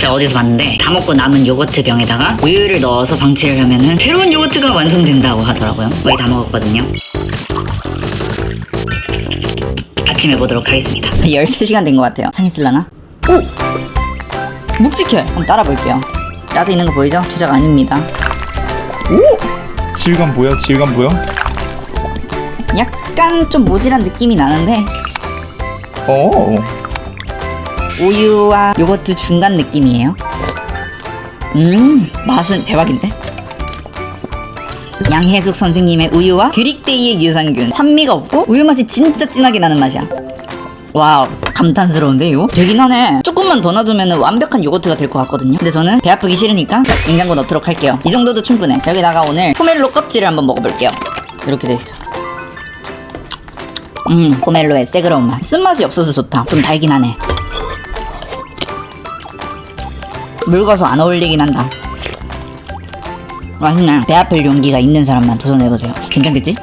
제가 어디서 봤는데 다 먹고 남은 요거트 병에다가 우유를 넣어서 방치를 하면은 새로운 요거트가 완성된다고 하더라고요. 거의 다 먹었거든요. 아침 해보도록 하겠습니다. 13시간 된 것 같아요. 상했을라나? 오! 묵직해. 한번 따라 볼게요. 나도 있는 거 보이죠? 주작 아닙니다. 오! 질감 보여? 질감 보여? 약간 좀 모질한 느낌이 나는데 어. 우유와 요거트 중간 느낌이에요. 음, 맛은 대박인데? 양혜숙 선생님의 우유와 규릭데이의 유산균. 산미가 없고 우유 맛이 진짜 진하게 나는 맛이야. 와우, 감탄스러운데 이거? 되긴 하네. 조금만 더 놔두면 완벽한 요거트가 될 것 같거든요. 근데 저는 배 아프기 싫으니까 냉장고 넣도록 할게요. 이 정도도 충분해. 여기다가 오늘 포멜로 껍질을 한번 먹어볼게요. 이렇게 돼 있어. 음, 포멜로의 새그러운 맛. 쓴맛이 없어서 좋다. 좀 달긴 하네. 묽어서 안 어울리긴 한다. 맛있네. 배 아플 용기가 있는 사람만 도전해보세요. 괜찮겠지?